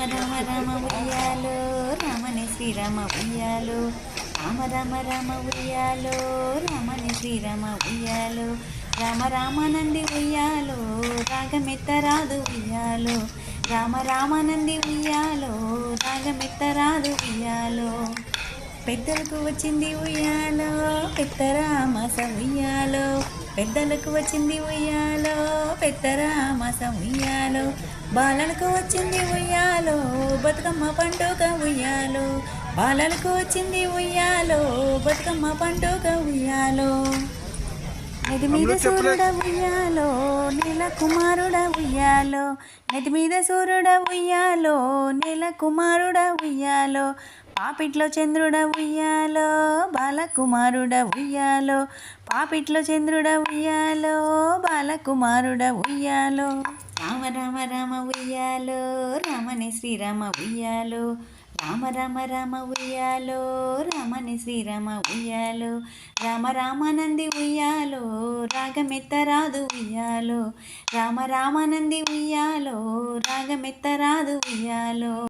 రామ రామ ఉయ్యాలో రామని శ్రీరామ ఉయ్యాలో రామ రామ రామ ఉయ్యాలో రామని శ్రీరామ ఉయ్యాలో రామ రామానంది ఉయ్యాలో రాగమెత్తరాదు ఉయ్యాలో రామ రామానంది ఉయ్యాలో రాగమెత్తరాదు ఉయ్యాలో. పెద్దలకు వచ్చింది ఉయ్యాలో పెద్దరామస ఉయ్యాలో. పెద్దలకు వచ్చింది ఉయ్యాలో పెద్దరామస ఉయ్యాలో. బాలలకు వచ్చింది ఉయ్యాలో బతుకమ్మ పండుగ ఉయ్యాలో. బాలలకు వచ్చింది ఉయ్యాలో బతుకమ్మ పండుగ ఉయ్యాలో. నెది మీద సూర్యుడ ఉయ్యాలో నీల కుమారుడ ఉయ్యాలో. నెది మీద సూర్యుడ ఉయ్యాలో నీల కుమారుడ ఉయ్యాలో. పాపిట్లో చంద్రుడ ఉయ్యాలో బాలకుమారుడ ఉయ్యాలో. పాపిట్లో చంద్రుడ ఉయ్యాలో బాలకుమారుడ ఉయ్యాలో. రామ రామ రామ ఉయ్యాలో. రామని శ్రీరామ ఉయ్యాలో. రామ రామ రామ ఉయ్యాలో. రామని శ్రీరామ ఉయ్యాలో. రామ రామానంది ఉయ్యాలో. రాగమెత్తరాదు ఉయ్యాలో. రామ రామానంది ఉయ్యాలో. రాగమెత్తరాదు ఉయ్యాలో.